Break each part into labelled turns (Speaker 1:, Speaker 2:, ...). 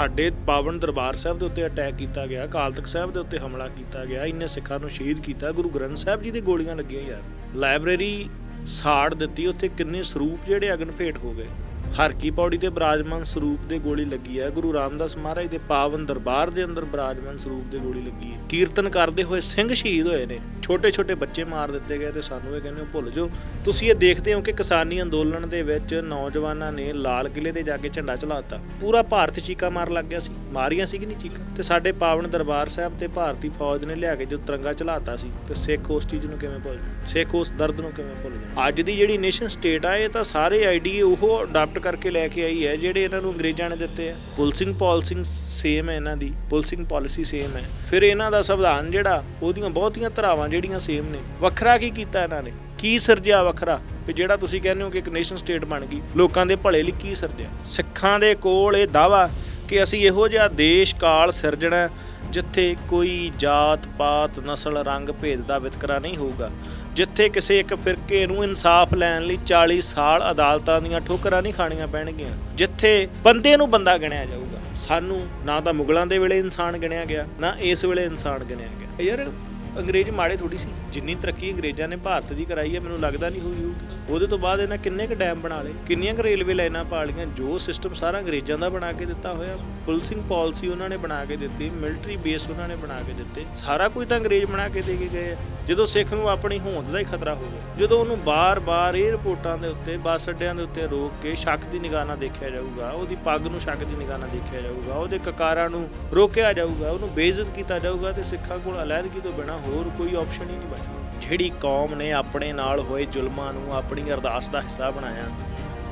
Speaker 1: ਸਾਡੇ ਪਾਵਨ ਦਰਬਾਰ ਸਾਹਿਬ ਦੇ ਉੱਤੇ ਅਟੈਕ ਕੀਤਾ ਗਿਆ, ਅਕਾਲ ਤਖਤ ਸਾਹਿਬ ਦੇ ਉੱਤੇ ਹਮਲਾ ਕੀਤਾ ਗਿਆ, ਇੰਨੇ ਸਿੱਖਾਂ ਨੂੰ ਸ਼ਹੀਦ ਕੀਤਾ, ਗੁਰੂ ਗ੍ਰੰਥ ਸਾਹਿਬ ਜੀ ਦੀ ਗੋਲੀਆਂ ਲੱਗੀਆਂ ਯਾਰ। ਲਾਇਬ੍ਰੇਰੀ ਸਾੜ ਦਿੱਤੀ, ਉੱਥੇ ਕਿੰਨੇ ਸਰੂਪ ਜਿਹੜੇ ਅਗਨ ਭੇਟ ਹੋ ਗਏ। ਹਰ ਕੀ ਪੌੜੀ ਤੇ ਬਰਾਜਮਾਨ ਸਰੂਪ ਦੇ ਗੋਲੀ ਲੱਗੀ ਹੈ। ਗੁਰੂ ਰਾਮਦਾਸ ਮਹਾਰਾਜ ਦੇ ਪਾਵਨ ਦਰਬਾਰ ਦੇ ਅੰਦਰ ਬਰਾਜਮਾਨ ਸਰੂਪ ਦੇ ਗੋਲੀ ਲੱਗੀ ਹੈ। ਕੀਰਤਨ ਕਰਦੇ ਹੋਏ ਸਿੰਘ ਸ਼ਹੀਦ ਹੋਏ ਨੇ। ਛੋਟੇ ਛੋਟੇ ਬੱਚੇ ਮਾਰ ਦਿੱਤੇ ਗਏ ਤੇ ਸਾਨੂੰ ਇਹ ਕਹਿੰਦੇ ਹੋ, ਭੁੱਲ ਜਾਓ। ਤੁਸੀਂ ਇਹ ਦੇਖਦੇ ਹੋ ਕਿ ਕਿਸਾਨੀ ਅੰਦੋਲਨ ਦੇ ਵਿੱਚ ਨੌਜਵਾਨਾਂ ਨੇ ਲਾਲ ਕਿਲੇ ਤੇ ਜਾ ਕੇ ਝੰਡਾ ਚਲਾਤਾ। ਪੂਰਾ ਭਾਰਤ ਚੀਕਾ ਮਾਰ ਲੱਗ ਗਿਆ ਸੀ। ਮਾਰੀਆਂ ਸੀ ਕਿ ਨਹੀਂ ਚੀਕਾ? ਤੇ ਸਾਡੇ ਪਾਵਨ ਦਰਬਾਰ ਸਾਹਿਬ ਤੇ ਭਾਰਤੀ ਫੌਜ ਨੇ ਲਿਆ ਕੇ ਜੋ ਤਿਰੰਗਾ ਚਲਾਤਾ ਸੀ, ਤੇ ਸਿੱਖ ਉਸ ਚੀਜ਼ ਨੂੰ ਕਿਵੇਂ ਭੁੱਲ ਜਾਣ? ਸਿੱਖ ਉਸ ਦਰਦ ਨੂੰ ਕਿਵੇਂ ਭੁੱਲ ਜਾਣ? ਅੱਜ ਦੀ ਜਿਹੜੀ ਨੇਸ਼ਨ ਸਟੇਟ ਆ, ਇਹ ਤਾਂ ਸਾਰੇ ਆਈਡੀਏ ਉਹ ਅਡਾਪਟ ਕਰਕੇ ਲੈ ਕੇ ਆਈ ਹੈ, ਜਿਹੜੇ ਇਹਨਾਂ ਨੂੰ ਅੰਗਰੇਜ਼ਾਂ ਨੇ ਦਿੱਤੇ ਆ। ਪੁਲਸਿੰਗ ਪਾਲਿਸਿੰਗ ਸੇਮ ਹੈ ਇਹਨਾਂ ਦੀ ਪੁਲਸਿੰਗ ਪਾਲਿਸੀ ਸੇਮ ਹੈ। ਫਿਰ ਇਹਨਾਂ ਦਾ ਸੰਵਿਧਾਨ ਜਿਹੜਾ, ਉਹਦੀਆਂ ਬਹੁਤੀਆਂ ਧਰਾਵਾਂ ਜਿਹੜੀਆਂ ਸੇਮ ਨੇ, ਵੱਖਰਾ ਕੀ ਕੀਤਾ ਇਹਨਾਂ ਨੇ? ਕੀ ਸਿਰਜਿਆ ਵੱਖਰਾ? ਵੀ ਜਿਹੜਾ ਤੁਸੀਂ ਕਹਿੰਦੇ ਹੋ ਕਿ ਇੱਕ ਨੇਸ਼ਨ ਸਟੇਟ ਬਣ ਗਈ, ਲੋਕਾਂ ਦੇ ਭਲੇ ਲਈ ਕੀ ਸਿਰਜਿਆ? ਸਿੱਖਾਂ ਦੇ ਕੋਲ ਇਹ ਦਾਵਾ ਕਿ ਅਸੀਂ ਇਹੋ ਜਿਹਾ ਦੇਸ਼ ਕਾਲ ਸਿਰਜਣਾ, ਜਿੱਥੇ ਕੋਈ ਜਾਤ ਪਾਤ ਨਸਲ ਰੰਗ ਭੇਦ ਦਾ ਵਿਤਕਰਾ ਨਹੀਂ ਹੋਊਗਾ। ਜਿੱਥੇ ਕਿਸੇ ਇੱਕ ਫਿਰਕੇ ਨੂੰ ਇਨਸਾਫ ਲੈਣ ਲਈ 40 ਸਾਲ ਅਦਾਲਤਾਂ ਦੀਆਂ ਠੋਕਰਾਂ ਨਹੀਂ ਖਾਣੀਆਂ ਪੈਣਗੀਆਂ, ਜਿੱਥੇ ਬੰਦੇ ਨੂੰ ਬੰਦਾ ਗਿਣਿਆ ਜਾਊਗਾ। ਸਾਨੂੰ ਨਾ ਤਾਂ ਮੁਗਲਾਂ ਦੇ ਵੇਲੇ ਇਨਸਾਨ ਗਿਣਿਆ ਗਿਆ, ਨਾ ਇਸ ਵੇਲੇ ਇਨਸਾਨ ਗਿਣਿਆ ਗਿਆ। ਯਾਰ, ਅੰਗਰੇਜ਼ ਮਾੜੇ ਥੋੜੀ ਸੀ। ਜਿੰਨੀ ਤਰੱਕੀ ਅੰਗਰੇਜ਼ਾਂ ਨੇ ਭਾਰਤ ਦੀ ਕਰਾਈ ਹੈ, ਮੈਨੂੰ ਲੱਗਦਾ ਨਹੀਂ ਹੋਈ ਹੋਊਗੀ। ਉਹਦੇ ਤੋਂ ਬਾਅਦ ਇਹਨਾਂ ਕਿੰਨੇ ਕੁ ਡੈਮ ਬਣਾ ਲਏ? ਕਿੰਨੀਆਂ ਕੁ ਰੇਲਵੇ ਲਾਈਨਾਂ ਪਾ ਲਈਆਂ? ਜੋ ਸਿਸਟਮ ਸਾਰਾ ਅੰਗਰੇਜ਼ਾਂ ਦਾ ਬਣਾ ਕੇ ਦਿੱਤਾ ਹੋਇਆ, ਪੁਲਿਸਿੰਗ ਪਾਲਿਸੀ ਉਹਨਾਂ ਨੇ ਬਣਾ ਕੇ ਦਿੱਤੀ ਮਿਲਟਰੀ ਬੇਸ ਉਹਨਾਂ ਨੇ ਬਣਾ ਕੇ ਦਿੱਤੇ। ਸਾਰਾ ਕੁਝ ਤਾਂ ਅੰਗਰੇਜ਼ ਬਣਾ ਕੇ ਦੇ ਕੇ ਗਏ ਆ। ਜਦੋਂ ਸਿੱਖ ਨੂੰ ਆਪਣੀ ਹੋਂਦ ਦਾ ਹੀ ਖਤਰਾ ਹੋ ਗਿਆ। ਜਦੋਂ ਉਹਨੂੰ ਬਾਰ-ਬਾਰ 에ਅਰਪੋਰਟਾਂ ਦੇ ਉੱਤੇ, ਬੱਸ ਅੱਡਿਆਂ ਦੇ ਉੱਤੇ ਰੋਕ ਕੇ ਸ਼ੱਕ ਦੀ ਨਿਗਾਹ ਨਾਲ ਦੇਖਿਆ ਜਾਊਗਾ, ਉਹਦੀ ਪੱਗ ਨੂੰ ਸ਼ੱਕ ਦੀ ਨਿਗਾਹ ਨਾਲ ਦੇਖਿਆ ਜਾਊਗਾ, ਉਹਦੇ ਕਕਾਰਾਂ ਨੂੰ ਰੋਕਿਆ ਜਾਊਗਾ, ਉਹਨੂੰ ਬੇਇੱਜ਼ਤ ਕੀਤਾ ਜਾਊਗਾ ਤੇ ਸਿੱਖਾਂ ਕੋਲ ਅਲੈਦਗੀ ਤੋਂ ਬਿਨਾ ਹੋਰ ਕੋਈ ਆਪਸ਼ਨ ਹੀ ਨਹੀਂ ਬਚੀ ਜਿਹੜੀ ਕੌਮ ਨੇ ਆਪਣੇ ਨਾਲ ਹੋਏ ਜ਼ੁਲਮਾਂ ਨੂੰ ਆਪਣੀ ਅਰਦਾਸ ਦਾ ਹਿੱਸਾ ਬਣਾਇਆ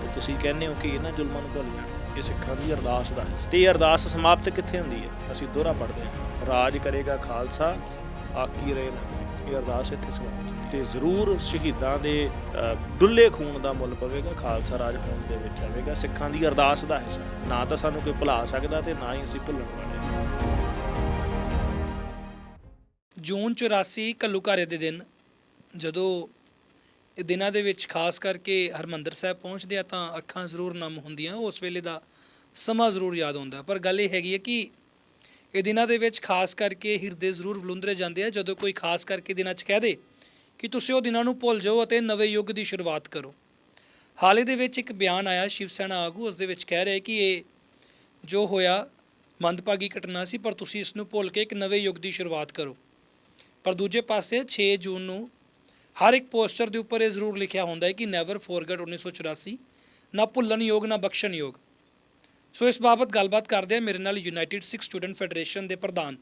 Speaker 1: ਤੇ ਤੁਸੀਂ ਕਹਿੰਦੇ ਹੋ ਕਿ ਇਹਨਾਂ ਜ਼ੁਲਮਾਂ ਨੂੰ ਭੁੱਲ ਜਾਣਾ। ਇਹ ਸਿੱਖਾਂ ਦੀ ਅਰਦਾਸ ਦਾ ਹਿੱਸਾ। ਤੇ ਇਹ ਅਰਦਾਸ ਸਮਾਪਤ ਕਿੱਥੇ ਹੁੰਦੀ ਹੈ? ਅਸੀਂ ਦੋਹਰਾ ਪੜ੍ਹਦੇ ਹਾਂ। ਰਾਜ ਕਰੇਗਾ ਖਾਲਸਾ ਆਕੀ ਰਹੇ ਨਾ। ਇਹ ਅਰਦਾਸ ਇੱਥੇ ਸਮਾਪਤ ਤੇ ਜ਼ਰੂਰ ਸ਼ਹੀਦਾਂ ਦੇ ਅ, ਡੁੱਲੇ ਖੂਨ ਦਾ ਮੁੱਲ ਪਵੇਗਾ ਖਾਲਸਾ ਰਾਜ ਹੋਣ ਦੇ ਵਿੱਚ ਆਵੇਗਾ ਸਿੱਖਾਂ ਦੀ ਅਰਦਾਸ ਦਾ ਹਿੱਸਾ। ਨਾ ਤਾਂ ਸਾਨੂੰ ਕੋਈ ਭੁਲਾ ਸਕਦਾ ਤੇ ਨਾ ਹੀ ਅਸੀਂ ਭੁੱਲਣ ਵਾਲੇ
Speaker 2: ਜੂਨ 84 ਕੱਲੂਕਾਰੇ ਦੇ ਦਿਨ ਜਦੋਂ ਇਹ ਦਿਨਾਂ ਦੇ ਵਿੱਚ ਖਾਸ ਕਰਕੇ ਹਰਮੰਦਰ ਸਾਹਿਬ ਪਹੁੰਚਦੇ ਆ ਤਾਂ ਅੱਖਾਂ ਜ਼ਰੂਰ ਨਮ ਹੁੰਦੀਆਂ, ਉਸ ਵੇਲੇ ਦਾ ਸਮਾਂ ਜ਼ਰੂਰ ਯਾਦ ਆਉਂਦਾ ਪਰ ਗੱਲ ਇਹ ਹੈਗੀ ਹੈ ਕਿ ਇਹ ਦਿਨਾਂ ਦੇ ਵਿੱਚ ਖਾਸ ਕਰਕੇ ਹਿਰਦੇ ਜ਼ਰੂਰ ਵਲੁੰਦਰੇ ਜਾਂਦੇ ਆ, ਜਦੋਂ ਕੋਈ ਖਾਸ ਕਰਕੇ ਦਿਨਾਂ 'ਚ ਕਹਿ ਦੇ ਕਿ ਤੁਸੀਂ ਉਹ ਦਿਨਾਂ ਨੂੰ ਭੁੱਲ ਜਾਓ ਅਤੇ ਨਵੇਂ ਯੁੱਗ ਦੀ ਸ਼ੁਰੂਆਤ ਕਰੋ। ਹਾਲੇ ਦੇ ਵਿੱਚ ਇੱਕ ਬਿਆਨ ਆਇਆ, ਸ਼ਿਵ ਸੈਨਾ ਆਗੂ, ਉਸ ਦੇ ਵਿੱਚ ਕਹਿ ਰਿਹਾ ਕਿ ਇਹ ਜੋ ਹੋਇਆ, ਮੰਦਭਾਗੀ ਘਟਨਾ ਸੀ, ਪਰ ਤੁਸੀਂ ਇਸ ਨੂੰ ਭੁੱਲ ਕੇ ਇੱਕ ਨਵੇਂ ਯੁੱਗ ਦੀ ਸ਼ੁਰੂਆਤ ਕਰੋ। ਪਰ ਦੂਜੇ ਪਾਸੇ 6 ਜੂਨ ਨੂੰ ਹਰ ਇੱਕ ਪੋਸਟਰ ਦੇ ਉੱਪਰ ਇਹ ਜ਼ਰੂਰ ਲਿਖਿਆ ਹੁੰਦਾ ਹੈ ਕਿ ਨੈਵਰ ਫੋਰਗੇਟ 1984 ਨਾ ਭੁੱਲਣਯੋਗ ਨਾ ਬਖਸ਼ਣਯੋਗ ਸੋ ਇਸ ਬਾਬਤ ਗੱਲਬਾਤ ਕਰਦੇ ਆ ਮੇਰੇ ਨਾਲ ਯੂਨਾਈਟਿਡ ਸਿੱਖ ਸਟੂਡੈਂਟ ਫੈਡਰੇਸ਼ਨ ਦੇ ਪ੍ਰਧਾਨ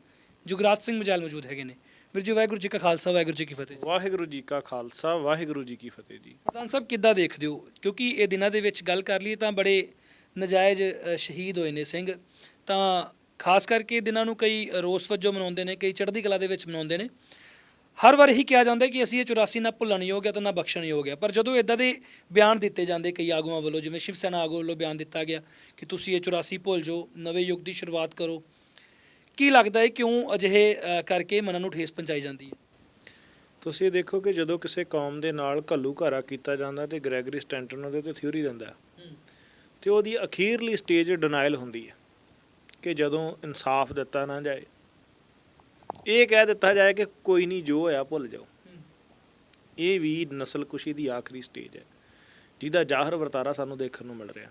Speaker 2: ਜੁਗਰਾਜ ਸਿੰਘ ਮਜਾਲ ਮੌਜੂਦ ਹੈਗੇ ਨੇ। ਵੀਰ ਜੀ ਵਾਹਿਗੁਰੂ ਜੀ ਕਾ ਖਾਲਸਾ ਵਾਹਿਗੁਰੂ ਜੀ ਕੀ ਫਤਿਹ।
Speaker 1: ਵਾਹਿਗੁਰੂ ਜੀ ਕਾ ਖਾਲਸਾ ਵਾਹਿਗੁਰੂ ਜੀ ਕੀ ਫਤਿਹ ਜੀ।
Speaker 2: ਪ੍ਰਧਾਨ ਸਾਹਿਬ ਕਿੱਦਾਂ ਦੇਖਦੇ ਹੋ? ਕਿਉਂਕਿ ਇਹ ਦਿਨਾਂ ਦੇ ਵਿੱਚ ਗੱਲ ਕਰ ਲਈਏ ਤਾਂ ਬੜੇ ਨਜਾਇਜ਼ ਸ਼ਹੀਦ ਹੋਏ ਨੇ ਸਿੰਘ। ਤਾਂ ਖਾਸ ਕਰਕੇ ਇਹ ਦਿਨਾਂ ਨੂੰ ਕਈ ਰੋਸ ਵਜੋਂ ਮਨਾਉਂਦੇ ਨੇ ਕਈ ਚੜ੍ਹਦੀ ਕਲਾ ਦੇ ਵਿੱਚ ਮਨਾਉਂਦੇ ਨੇ। ਹਰ ਵਾਰ ਇਹੀ ਕਿਹਾ ਜਾਂਦਾ ਕਿ ਅਸੀਂ ਇਹ 84 ਨਾ ਭੁੱਲਣਯੋਗ ਹੈ ਤਾਂ ਨਾ ਬਖਸ਼ਣਯੋਗ ਹੈ। ਪਰ ਜਦੋਂ ਇਦਾਂ ਦੇ ਬਿਆਨ ਦਿੱਤੇ ਜਾਂਦੇ ਕਈ ਆਗੂਆਂ ਵੱਲੋਂ ਜਿਵੇਂ ਸ਼ਿਵ ਸੈਨਾ ਆਗੂ ਵੱਲੋਂ ਬਿਆਨ ਦਿੱਤਾ ਗਿਆ ਕਿ ਤੁਸੀਂ ਇਹ 84 ਭੁੱਲ ਜਾਓ ਨਵੇਂ ਯੁੱਗ ਦੀ ਸ਼ੁਰੂਆਤ ਕਰੋ। ਕੀ ਲੱਗਦਾ ਹੈ ਕਿਉਂ ਅਜਿਹੇ ਕਰਕੇ ਮਨਾਂ ਨੂੰ ਠੇਸ ਪਹੁੰਚਾਈ ਜਾਂਦੀ ਹੈ?
Speaker 1: ਤੁਸੀਂ ਦੇਖੋ ਕਿ ਜਦੋਂ ਕਿਸੇ ਕੌਮ ਦੇ ਨਾਲ ਘੱਲੂ ਘਾਰਾ ਕੀਤਾ ਜਾਂਦਾ ਤੇ ਗ੍ਰੈਗਰੀ ਸਟੈਂਟਨ ਉਹਦੇ ਤੇ ਥਿਊਰੀ ਦਿੰਦਾ ਤੇ ਉਹਦੀ ਅਖੀਰਲੀ ਸਟੇਜ ਡਿਨਾਈਲ ਹੁੰਦੀ ਹੈ ਕਿ ਜਦੋਂ ਇਨਸਾਫ ਦਿੱਤਾ ਨਾ ਜਾਏ ਇਹ ਕਹਿ ਦਿੱਤਾ ਜਾਏ ਕਿ ਕੋਈ ਨਹੀਂ ਜੋ ਹੋਇਆ ਭੁੱਲ ਜਾਓ। ਇਹ ਵੀ ਨਸਲਕੁਸ਼ੀ ਦੀ ਆਖਰੀ ਸਟੇਜ ਹੈ ਜਿਹਦਾ ਜ਼ਾਹਰ ਵਰਤਾਰਾ ਸਾਨੂੰ ਦੇਖਣ ਨੂੰ ਮਿਲ ਰਿਹਾ।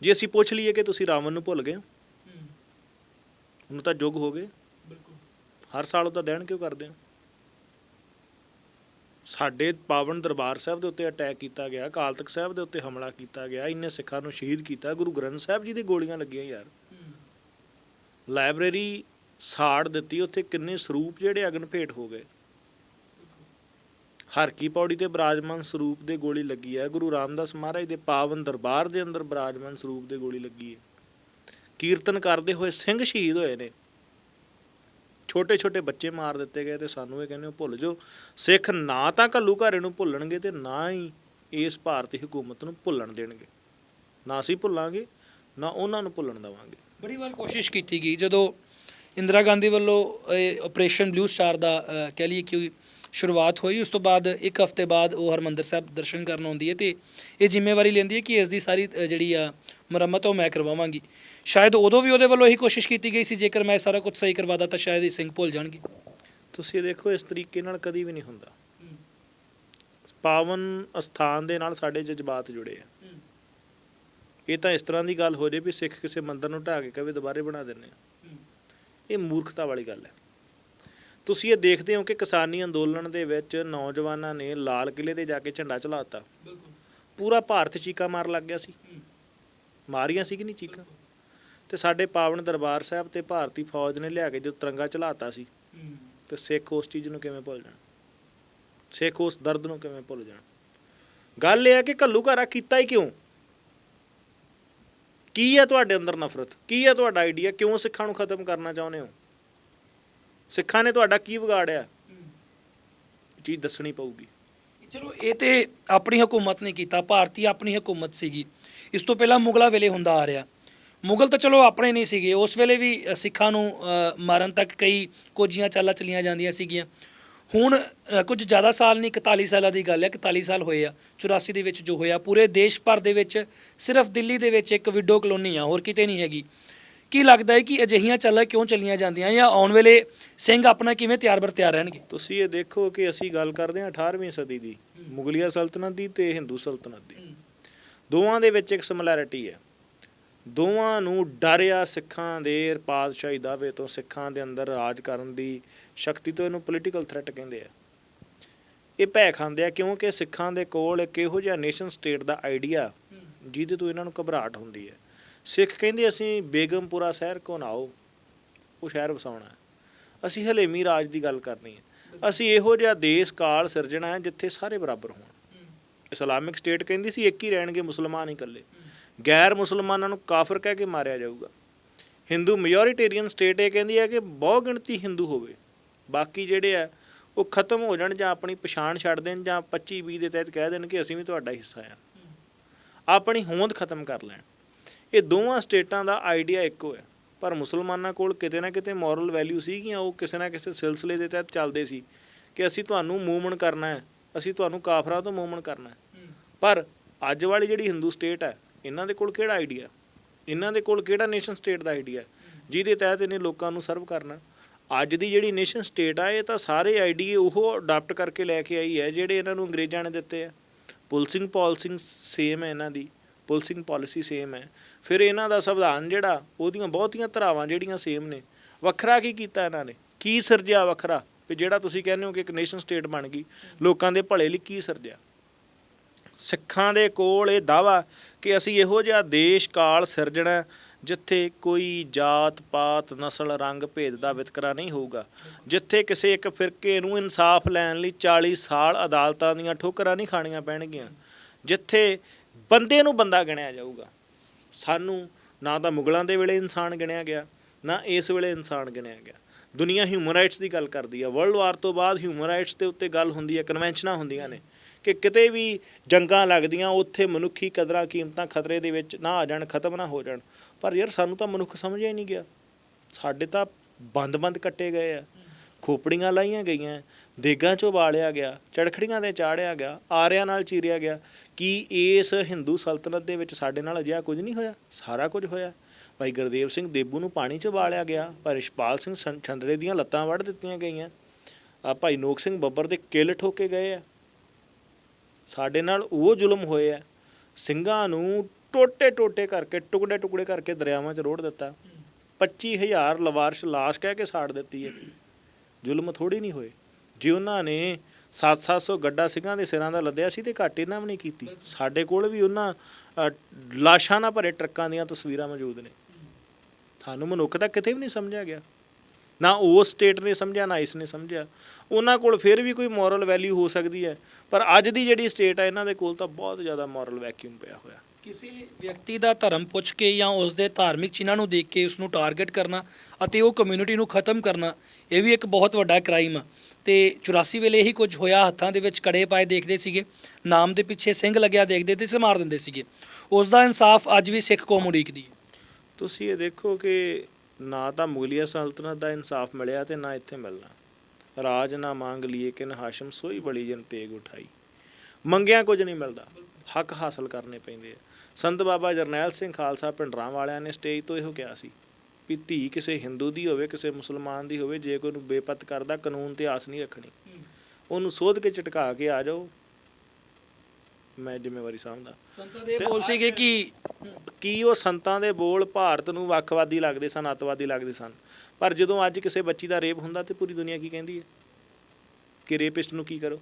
Speaker 1: ਜੇ ਅਸੀਂ ਪੁੱਛ ਲਈਏ ਕਿ ਤੁਸੀਂ ਰਾਵਣ ਨੂੰ ਭੁੱਲ ਗਏ ਹੋ? ਉਹਨੂੰ ਤਾਂ ਜੁਗ ਹੋ ਗਏ।
Speaker 2: ਬਿਲਕੁਲ।
Speaker 1: ਹਰ ਸਾਲ ਉਹਦਾ ਦਿਨ ਕਿਉਂ ਕਰਦੇ ਹੋ? ਸਾਡੇ ਪਾਵਨ ਦਰਬਾਰ ਸਾਹਿਬ ਦੇ ਉੱਤੇ ਅਟੈਕ ਕੀਤਾ ਗਿਆ ਅਕਾਲ ਤਖਤ ਸਾਹਿਬ ਦੇ ਉੱਤੇ ਹਮਲਾ ਕੀਤਾ ਗਿਆ ਇੰਨੇ ਸਿੱਖਾਂ ਨੂੰ ਸ਼ਹੀਦ ਕੀਤਾ ਗੁਰੂ ਗ੍ਰੰਥ ਸਾਹਿਬ ਜੀ ਦੀ ਗੋਲੀਆਂ ਲੱਗੀਆਂ ਯਾਰ। ਲਾਇਬ੍ਰੇਰੀ ਸਾੜ ਦਿੱਤੀ, ਉੱਥੇ ਕਿੰਨੇ ਸਰੂਪ ਜਿਹੜੇ ਅਗਨ ਭੇਟ ਹੋ ਗਏ। ਹਰ ਕੀ ਪੌੜੀ ਤੇ ਬਰਾਜਮਾਨ ਸਰੂਪ ਦੇ ਗੋਲੀ ਲੱਗੀ ਹੈ। ਗੁਰੂ ਰਾਮਦਾਸ ਮਹਾਰਾਜ ਦੇ ਪਾਵਨ ਦਰਬਾਰ ਦੇ ਅੰਦਰ ਬਰਾਜਮਾਨ ਸਰੂਪ ਦੇ ਗੋਲੀ ਲੱਗੀ ਹੈ। ਕੀਰਤਨ ਕਰਦੇ ਹੋਏ ਸਿੰਘ ਸ਼ਹੀਦ ਹੋਏ ਨੇ। ਛੋਟੇ ਛੋਟੇ ਬੱਚੇ ਮਾਰ ਦਿੱਤੇ ਗਏ ਤੇ ਸਾਨੂੰ ਇਹ ਕਹਿੰਦੇ ਹੋ, ਭੁੱਲ ਜਾਓ। ਸਿੱਖ ਨਾ ਤਾਂ ਘੱਲੂ ਘਾਰੇ ਨੂੰ ਭੁੱਲਣਗੇ ਤੇ ਨਾ ਹੀ ਇਸ ਭਾਰਤੀ ਹਕੂਮਤ ਨੂੰ ਭੁੱਲਣ ਦੇਣਗੇ। ਨਾ ਅਸੀਂ ਭੁੱਲਾਂਗੇ, ਨਾ ਉਹਨਾਂ ਨੂੰ ਭੁੱਲਣ ਦੇਵਾਂਗੇ।
Speaker 2: ਬੜੀ ਵਾਰ ਕੋਸ਼ਿਸ਼ ਕੀਤੀ ਗਈ। ਜਦੋਂ ਇੰਦਰਾ ਗਾਂਧੀ ਵੱਲੋਂ ਇਹ ਆਪਰੇਸ਼ਨ ਬਲੂ ਸਟਾਰ ਦਾ ਅ, ਕਹਿ ਲਈਏ ਕਿ ਸ਼ੁਰੂਆਤ ਹੋਈ ਉਸ ਤੋਂ ਬਾਅਦ ਇੱਕ ਹਫ਼ਤੇ ਬਾਅਦ ਉਹ ਹਰਮੰਦਰ ਸਾਹਿਬ ਦਰਸ਼ਨ ਕਰਨ ਆਉਂਦੀ ਹੈ ਤੇ ਇਹ ਜ਼ਿੰਮੇਵਾਰੀ ਲੈਂਦੀ ਹੈ ਕਿ ਇਸ ਦੀ ਸਾਰੀ ਅ, ਜਿਹੜੀ ਆ ਮੁਰੰਮਤ ਉਹ ਮੈਂ ਕਰਵਾਵਾਂਗੀ। ਸ਼ਾਇਦ ਉਦੋਂ ਵੀ ਉਹਦੇ ਵੱਲੋਂ ਇਹੀ ਕੋਸ਼ਿਸ਼ ਕੀਤੀ ਗਈ ਸੀ ਜੇਕਰ ਮੈਂ ਸਾਰਾ ਕੁਝ ਸਹੀ ਕਰਵਾਦਾ ਤਾਂ ਸ਼ਾਇਦ ਇਹ ਸਿੰਘ ਭੁੱਲ ਜਾਣਗੇ।
Speaker 1: ਤੁਸੀਂ ਦੇਖੋ ਇਸ ਤਰੀਕੇ ਨਾਲ ਕਦੀ ਵੀ ਨਹੀਂ ਹੁੰਦਾ। ਪਾਵਨ ਅਸਥਾਨ ਦੇ ਨਾਲ ਸਾਡੇ ਜਜ਼ਬਾਤ ਜੁੜੇ ਆ। ਇਹ ਤਾਂ ਇਸ ਤਰ੍ਹਾਂ ਦੀ ਗੱਲ ਹੋ ਜੇ ਵੀ ਸਿੱਖ ਕਿਸੇ ਮੰਦਰ ਨੂੰ ਢਾਹ ਕੇ ਕਵੇ ਦੁਬਾਰੇ ਬਣਾ ਦਿੰਨੇ ਆ। ਇਹ ਮੂਰਖਤਾ ਵਾਲੀ ਗੱਲ ਹੈ। ਤੁਸੀਂ ਇਹ ਦੇਖਦੇ ਹੋ ਕਿ ਕਿਸਾਨੀ ਅੰਦੋਲਨ ਦੇ ਵਿੱਚ ਨੌਜਵਾਨਾਂ ਨੇ ਲਾਲ ਕਿਲੇ ਤੇ ਜਾ ਕੇ ਝੰਡਾ ਚਲਾਤਾ। ਪੂਰਾ ਭਾਰਤ ਚੀਕਾ ਮਾਰ ਲੱਗ ਗਿਆ ਸੀ। ਮਾਰੀਆਂ ਸੀ ਕਿ ਨਹੀਂ ਚੀਕਾਂ? ਤੇ ਸਾਡੇ ਪਾਵਨ ਦਰਬਾਰ ਸਾਹਿਬ ਤੇ ਭਾਰਤੀ ਫੌਜ ਨੇ ਲਿਆ ਕੇ ਜੋ ਤਿਰੰਗਾ ਚਲਾਤਾ ਸੀ ਤੇ ਸਿੱਖ ਉਸ ਚੀਜ਼ ਨੂੰ ਕਿਵੇਂ ਭੁੱਲ ਜਾਣ? ਸਿੱਖ ਉਸ ਦਰਦ ਨੂੰ ਕਿਵੇਂ ਭੁੱਲ ਜਾਣ? ਗੱਲ ਇਹ ਹੈ ਕਿ ਘੱਲੂ ਘਾਰਾ ਕੀਤਾ ਹੀ ਕਿਉਂ? ਕੀ ਹੈ ਤੁਹਾਡੇ ਅੰਦਰ ਨਫ਼ਰਤ? ਕੀ ਹੈ ਤੁਹਾਡਾ ਆਈਡੀਆ ਕਿਉਂ ਸਿੱਖਾਂ ਨੂੰ ਖਤਮ ਕਰਨਾ ਚਾਹੁੰਦੇ ਹੋ? ਸਿੱਖਾਂ ਨੇ ਤੁਹਾਡਾ ਕੀ ਵਿਗਾੜਿਆ? ਚੀਜ਼ ਦੱਸਣੀ ਪਊਗੀ।
Speaker 2: ਚਲੋ ਇਹ ਤੇ ਆਪਣੀ ਹਕੂਮਤ ਨੇ ਕੀਤਾ ਭਾਰਤੀ ਆਪਣੀ ਹਕੂਮਤ ਸੀਗੀ। ਇਸ ਤੋਂ ਪਹਿਲਾਂ ਮੁਗਲਾਂ ਵੇਲੇ ਹੁੰਦਾ ਆ ਰਿਹਾ। ਮੁਗਲ ਤਾਂ ਚਲੋ ਆਪਣੇ ਨਹੀਂ ਸੀਗੇ। ਉਸ ਵੇਲੇ ਵੀ ਸਿੱਖਾਂ ਨੂੰ ਅ, ਮਾਰਨ ਤੱਕ ਕਈ ਕੋਝੀਆਂ ਚਾਲਾਂ ਚਲੀਆਂ ਜਾਂਦੀਆਂ ਸੀਗੀਆਂ। ਹੁਣ ਅ, ਕੁਝ ਜ਼ਿਆਦਾ ਸਾਲ ਨਹੀਂ 41 ਸਾਲਾਂ ਦੀ ਗੱਲ ਹੈ 41 ਸਾਲ ਹੋਏ ਆ 84 ਦੇ ਵਿੱਚ ਜੋ ਹੋਇਆ ਪੂਰੇ ਦੇਸ਼ ਭਰ ਦੇ ਵਿੱਚ ਸਿਰਫ ਦਿੱਲੀ ਦੇ ਵਿੱਚ ਇੱਕ ਵਿਡੋ ਕਲੋਨੀ ਆ ਹੋਰ ਕਿਤੇ ਨਹੀਂ ਹੈਗੀ। ਕੀ ਲੱਗਦਾ ਹੈ ਕਿ ਅਜਿਹੀਆਂ ਚਾਲਾਂ ਕਿਉਂ ਚੱਲੀਆਂ ਜਾਂਦੀਆਂ ਜਾਂ ਆਉਣ ਵੇਲੇ ਸਿੰਘ ਆਪਣਾ ਕਿਵੇਂ ਤਿਆਰ ਬਰ ਤਿਆਰ ਰਹਿਣਗੇ?
Speaker 1: ਤੁਸੀਂ ਇਹ ਦੇਖੋ ਕਿ ਅਸੀਂ ਗੱਲ ਕਰਦੇ ਹਾਂ 18ਵੀਂ ਸਦੀ ਦੀ ਮੁਗਲਿਆ ਸਲਤਨਤ ਦੀ ਤੇ ਹਿੰਦੂ ਸਲਤਨਤ ਦੀ। ਦੋਵਾਂ ਦੇ ਵਿੱਚ ਇੱਕ ਸਿਮਿਲੈਰਿਟੀ ਹੈ। ਦੋਵਾਂ ਨੂੰ ਡਰਿਆ ਸਿੱਖਾਂ ਦੇ ਪਾਤਸ਼ਾਹੀ ਦਾਅਵੇ ਤੋਂ ਸਿੱਖਾਂ ਦੇ ਅੰਦਰ ਰਾਜ ਕਰਨ ਦੀ ਸ਼ਕਤੀ ਤੋਂ ਇਹਨੂੰ ਪੋਲੀਟੀਕਲ ਥ੍ਰੈਟ ਕਹਿੰਦੇ ਆ। ਇਹ ਭੈ ਖਾਂਦੇ ਆ ਕਿਉਂਕਿ ਸਿੱਖਾਂ ਦੇ ਕੋਲ ਇੱਕ ਇਹੋ ਜਿਹਾ ਨੇਸ਼ਨ ਸਟੇਟ ਦਾ ਆਈਡੀਆ ਜਿਹਦੇ ਤੋਂ ਇਹਨਾਂ ਨੂੰ ਘਬਰਾਹਟ ਹੁੰਦੀ ਹੈ। ਸਿੱਖ ਕਹਿੰਦੇ ਅਸੀਂ ਬੇਗਮਪੁਰਾ ਸ਼ਹਿਰ ਕੋ ਆਓ ਉਹ ਸ਼ਹਿਰ ਵਸਾਉਣਾ ਅਸੀਂ ਹਲੇਮੀ ਰਾਜ ਦੀ ਗੱਲ ਕਰਨੀ ਹੈ। ਅਸੀਂ ਇਹੋ ਜਿਹਾ ਦੇਸ਼ ਕਾਲ ਸਿਰਜਣਾ ਹੈ ਜਿੱਥੇ ਸਾਰੇ ਬਰਾਬਰ ਹੋਣ। ਇਸਲਾਮਿਕ ਸਟੇਟ ਕਹਿੰਦੀ ਸੀ ਇੱਕ ਹੀ ਰਹਿਣਗੇ ਮੁਸਲਮਾਨ ਹੀ ਇਕੱਲੇ। ਗੈਰ ਮੁਸਲਮਾਨਾਂ ਨੂੰ ਕਾਫਰ ਕਹਿ ਕੇ ਮਾਰਿਆ ਜਾਊਗਾ। ਹਿੰਦੂ ਮੈਜੋਰਿਟੇਰੀਅਨ ਸਟੇਟ ਇਹ ਕਹਿੰਦੀ ਹੈ ਕਿ ਬਹੁ ਗਿਣਤੀ ਹਿੰਦੂ ਹੋਵੇ। ਬਾਕੀ ਜਿਹੜੇ ਆ ਉਹ ਖਤਮ ਹੋ ਜਾਣ ਜਾਂ ਆਪਣੀ ਪਛਾਣ ਛੱਡ ਦੇਣ ਜਾਂ 25 20 ਦੇ ਤਹਿਤ ਕਹਿ ਦੇਣ ਕਿ ਅਸੀਂ ਵੀ ਤੁਹਾਡਾ ਹਿੱਸਾ ਆ। ਆਪਣੀ ਹੋਂਦ ਖਤਮ ਕਰ ਲੈਣ। ਇਹ ਦੋਵਾਂ ਸਟੇਟਾਂ ਦਾ ਆਈਡੀਆ ਇੱਕੋ ਹੈ। ਪਰ ਮੁਸਲਮਾਨਾਂ ਕੋਲ ਕਿਤੇ ਨਾ ਕਿਤੇ ਮੋਰਲ ਵੈਲਿਊ ਸੀਗੀਆਂ ਉਹ ਕਿਸੇ ਨਾ ਕਿਸੇ ਸਿਲਸਿਲੇ ਦੇ ਤਹਿਤ ਚੱਲਦੇ ਸੀ ਕਿ ਅਸੀਂ ਤੁਹਾਨੂੰ ਮੂਵਮੈਂਟ ਕਰਨਾ ਹੈ ਅਸੀਂ ਤੁਹਾਨੂੰ ਕਾਫਰਾਂ ਤੋਂ ਮੂਵਮੈਂਟ ਕਰਨਾ ਹੈ। ਪਰ ਅੱਜ ਵਾਲੀ ਜਿਹੜੀ ਹਿੰਦੂ ਸਟੇਟ ਹੈ ਇਹਨਾਂ ਦੇ ਕੋਲ ਕਿਹੜਾ ਆਈਡੀਆ ਇਹਨਾਂ ਦੇ ਕੋਲ ਕਿਹੜਾ ਨੇਸ਼ਨ ਸਟੇਟ ਦਾ ਆਈਡੀਆ ਜਿਹਦੇ ਤਹਿਤ ਇਹਨੇ ਲੋਕਾਂ ਨੂੰ ਸਰਵ ਕਰਨਾ ਅੱਜ ਦੀ ਜਿਹੜੀ ਨੇਸ਼ਨ ਸਟੇਟ ਆ, ਇਹ ਤਾਂ ਸਾਰੇ ਆਈਡੀਏ ਉਹ ਅਡਾਪਟ ਕਰਕੇ ਲੈ ਕੇ ਆਈ ਹੈ, ਜਿਹੜੇ ਇਹਨਾਂ ਨੂੰ ਅੰਗਰੇਜ਼ਾਂ ਨੇ ਦਿੱਤੇ ਆ। ਪੁਲਸਿੰਗ ਪਾਲਿਸਿੰਗ ਸੇਮ ਹੈ ਇਹਨਾਂ ਦੀ ਪੁਲਸਿੰਗ ਪਾਲਿਸੀ ਸੇਮ ਹੈ। ਫਿਰ ਇਹਨਾਂ ਦਾ ਸੰਵਿਧਾਨ ਜਿਹੜਾ, ਉਹਦੀਆਂ ਬਹੁਤੀਆਂ ਧਰਾਵਾਂ ਜਿਹੜੀਆਂ ਸੇਮ ਨੇ, ਵੱਖਰਾ ਕੀ ਕੀਤਾ ਇਹਨਾਂ ਨੇ? ਕੀ ਸਿਰਜਿਆ ਵੱਖਰਾ? ਵੀ ਜਿਹੜਾ ਤੁਸੀਂ ਕਹਿੰਦੇ ਹੋ ਕਿ ਇੱਕ ਨੇਸ਼ਨ ਸਟੇਟ ਬਣ ਗਈ, ਲੋਕਾਂ ਦੇ ਭਲੇ ਲਈ ਕੀ ਸਿਰਜਿਆ? ਸਿੱਖਾਂ ਦੇ ਕੋਲ ਇਹ ਦਾਵਾ ਕਿ ਅਸੀਂ ਇਹੋ ਜਿਹਾ ਦੇਸ਼ ਕਾਲ ਸਿਰਜਣਾ ਜਿੱਥੇ ਕੋਈ ਜਾਤ ਪਾਤ, ਨਸਲ, ਰੰਗ ਭੇਦ ਦਾ ਵਿਤਕਰਾ ਨਹੀਂ ਹੋਊਗਾ। ਜਿੱਥੇ ਕਿਸੇ ਇੱਕ ਫਿਰਕੇ ਨੂੰ ਇਨਸਾਫ ਲੈਣ ਲਈ 40 ਸਾਲ ਅਦਾਲਤਾਂ ਦੀਆਂ ਠੋਕਰਾਂ ਨਹੀਂ ਖਾਣੀਆਂ ਪੈਣਗੀਆਂ। ਜਿੱਥੇ ਬੰਦੇ ਨੂੰ ਬੰਦਾ ਗਿਣਿਆ ਜਾਊਗਾ। ਸਾਨੂੰ ਨਾ ਤਾਂ ਮੁਗਲਾਂ ਦੇ ਵੇਲੇ ਇਨਸਾਨ ਗਿਣਿਆ ਗਿਆ, ਨਾ ਇਸ ਵੇਲੇ ਇਨਸਾਨ ਗਿਣਿਆ ਗਿਆ। ਦੁਨੀਆ ਹਿਊਮਨ ਰਾਈਟਸ ਦੀ ਗੱਲ ਕਰਦੀ ਹੈ ਵਰਲਡ ਵਾਰ ਤੋਂ ਬਾਅਦ ਹਿਊਮਨ ਰਾਈਟਸ ਦੇ ਉੱਤੇ ਗੱਲ ਹੁੰਦੀ ਹੈ ਕਨਵੈਨਸ਼ਨਾਂ ਹੁੰਦੀਆਂ ਨੇ। ਕਿ ਕਿਤੇ ਵੀ ਜੰਗਾਂ ਲੱਗਦੀਆਂ, ਉੱਥੇ ਮਨੁੱਖੀ ਕਦਰਾਂ, ਕੀਮਤਾਂ ਖਤਰੇ ਦੇ ਵਿੱਚ ਨਾ ਆ ਜਾਣ, ਖਤਮ ਨਾ ਹੋ ਜਾਣ। ਪਰ ਯਾਰ ਸਾਨੂੰ ਤਾਂ ਮਨੁੱਖ ਸਮਝਿਆ ਹੀ ਨਹੀਂ ਗਿਆ। ਸਾਡੇ ਤਾਂ ਬੰਦ-ਬੰਦ ਕੱਟੇ ਗਏ ਆ। ਖੋਪੜੀਆਂ ਲਾਈਆਂ ਗਈਆਂ, ਦੇਗਾਂ 'ਚੋਂ ਬਾਲਿਆ ਗਿਆ, ਚੜਖੜੀਆਂ ਤੇ ਚਾੜਿਆ ਗਿਆ, ਆਰਿਆਂ ਨਾਲ ਚੀਰਿਆ ਗਿਆ। ਕੀ ਇਸ ਹਿੰਦੂ ਸਲਤਨਤ ਦੇ ਵਿੱਚ ਸਾਡੇ ਨਾਲ ਅਜਿਹਾ ਕੁਝ ਨਹੀਂ ਹੋਇਆ? ਸਾਰਾ ਕੁਝ ਹੋਇਆ। ਭਾਈ ਗੁਰਦੇਵ ਸਿੰਘ ਦੇਬੂ ਨੂੰ ਪਾਣੀ 'ਚ ਬਾਲਿਆ ਗਿਆ। ਭਾਈ ਰਿਸ਼ਪਾਲ ਸਿੰਘ ਸੰ- ਛੰਦਰੇ ਦੀਆਂ ਲੱਤਾਂ ਵੱਢ ਦਿੱਤੀਆਂ ਗਈਆਂ। ਭਾਈ ਨੋਕ ਸਿੰਘ ਬੱਬਰ ਦੇ ਕਿੱਲ ਠੋਕੇ ਗਏ ਆ। ਸਾਡੇ ਨਾਲ ਉਹ ਜ਼ੁਲਮ ਹੋਏ ਆ। ਸਿੰਘਾਂ ਨੂੰ ਟੋਟੇ ਟੋਟੇ ਕਰਕੇ ਟੁਕੜੇ ਟੁਕੜੇ ਕਰਕੇ ਦਰਿਆਵਾਂ 'ਚ ਰੋੜ ਦਿੱਤਾ। 25000 ਲਵਾਰਸ਼ ਲਾਸ਼ ਕਹਿ ਕੇ ਸਾੜ ਦਿੱਤੀ ਹੈ। ਜ਼ੁਲਮ ਥੋੜੀ ਨਹੀਂ ਹੋਏ। ਜੇ ਉਹਨਾਂ ਨੇ 7-700 ਗੱਡਾ ਸਿੰਘਾਂ ਦੇ ਸਿਰਾਂ ਦਾ ਲੱਦਿਆ ਸੀ ਤੇ ਘੱਟ ਇਹਨਾਂ ਵੀ ਨਹੀਂ ਕੀਤੀ। ਸਾਡੇ ਕੋਲ ਵੀ ਉਹਨਾਂ ਅ, ਲਾਸ਼ਾਂ ਨਾਲ ਭਰੇ ਟਰੱਕਾਂ ਦੀਆਂ ਤਸਵੀਰਾਂ ਮੌਜੂਦ ਨੇ। ਸਾਨੂੰ ਮਨੁੱਖ ਤਾਂ ਕਿਤੇ ਵੀ ਨਹੀਂ ਸਮਝਿਆ ਗਿਆ। ਨਾ ਉਸ ਸਟੇਟ ਨੇ ਸਮਝਿਆ ਨਾ ਇਸ ਨੇ ਸਮਝਿਆ। ਉਹਨਾਂ ਕੋਲ ਫਿਰ ਵੀ ਕੋਈ ਮੋਰਲ ਵੈਲਿਊ ਹੋ ਸਕਦੀ ਹੈ ਪਰ ਅੱਜ ਦੀ ਜਿਹੜੀ ਸਟੇਟ ਹੈ ਇਹਨਾਂ ਦੇ ਕੋਲ ਤਾਂ ਬਹੁਤ ਜ਼ਿਆਦਾ ਮੋਰਲ ਵੈਕਿਊਮ ਪਿਆ ਹੋਇਆ।
Speaker 2: ਕਿਸੇ ਵਿਅਕਤੀ ਦਾ ਧਰਮ ਪੁੱਛ ਕੇ ਜਾਂ ਉਸ ਦੇ ਧਾਰਮਿਕ ਚਿੰਨ੍ਹਾਂ ਨੂੰ ਦੇਖ ਕੇ ਉਸ ਨੂੰ ਟਾਰਗੇਟ ਕਰਨਾ ਅਤੇ ਉਹ ਕਮਿਊਨਿਟੀ ਨੂੰ ਖਤਮ ਕਰਨਾ ਇਹ ਵੀ ਇੱਕ ਬਹੁਤ ਵੱਡਾ ਕ੍ਰਾਈਮ ਆ। ਤੇ 84 ਵੇਲੇ ਇਹੀ ਕੁਝ ਹੋਇਆ ਹੱਥਾਂ ਦੇ ਵਿੱਚ ਕੜੇ ਪਾਏ ਦੇਖਦੇ ਸੀਗੇ ਨਾਮ ਦੇ ਪਿੱਛੇ ਸਿੰਘ ਲੱਗਿਆ ਦੇਖਦੇ ਤੇ ਮਾਰ ਦਿੰਦੇ ਸੀਗੇ। ਉਸ ਦਾ ਇਨਸਾਫ ਅੱਜ ਵੀ ਸਿੱਖ ਕੌਮ ਉਡੀਕਦੀ ਹੈ।
Speaker 1: ਤੁਸੀਂ ਇਹ ਦੇਖੋ ਕਿ ਨਾ ਤਾਂ ਮੁਗਲਿਆ ਸਲਤਨਤ ਦਾ ਇਨਸਾਫ ਮਿਲਿਆ ਤੇ ਨਾ ਇੱਥੇ ਮਿਲਣਾ। ਰਾਜ ਨਾ ਮੰਗ ਲਈਏ ਕਿਨ ਹਾਸ਼ਮ ਸੋਈ ਬੜੀ ਜਨ ਤੇਗ ਉਠਾਈ। ਮੰਗਿਆ ਕੁਝ ਨਹੀਂ ਮਿਲਦਾ। ਹੱਕ ਹਾਸਲ ਕਰਨੇ ਪੈਂਦੇ ਆ। ਸੰਤ ਬਾਬਾ ਜਰਨੈਲ ਸਿੰਘ ਖਾਲਸਾ ਪਿੰਡਰਾਂ ਵਾਲਿਆਂ ਨੇ ਸਟੇਜ ਤੋਂ ਇਹੋ ਕਿਹਾ ਸੀ ਵੀ ਧੀ ਕਿਸੇ ਹਿੰਦੂ ਦੀ ਹੋਵੇ, ਕਿਸੇ ਮੁਸਲਮਾਨ ਦੀ ਹੋਵੇ, ਜੇ ਕੋਈ ਨੂੰ ਬੇਪਤ ਕਰਦਾ, ਕਾਨੂੰਨ ਤੇ ਆਸ ਨਹੀਂ ਰੱਖਣੀ। ਉਹਨੂੰ ਸੋਧ ਕੇ ਝਟਕਾ ਕੇ ਆ ਜਾਓ। ਮੈਂ ਜ਼ਿੰਮੇਵਾਰੀ ਸਮਝਦਾ
Speaker 2: ਸੰਤਾਂ ਦੇ ਇਹ ਬੋਲ ਸੀਗੇ ਕਿ
Speaker 1: ਕੀ ਉਹ ਸੰਤਾਂ ਦੇ ਬੋਲ ਭਾਰਤ ਨੂੰ ਵੱਖਵਾਦੀ ਲੱਗਦੇ ਸਨ ਅੱਤਵਾਦੀ ਲੱਗਦੇ ਸਨ? ਪਰ ਜਦੋਂ ਅੱਜ ਕਿਸੇ ਬੱਚੀ ਦਾ ਰੇਪ ਹੁੰਦਾ ਤੇ ਪੂਰੀ ਦੁਨੀਆ ਕੀ ਕਹਿੰਦੀ ਹੈ? ਕਿ ਰੇਪਿਸਟ ਨੂੰ ਕੀ ਕਰੋ?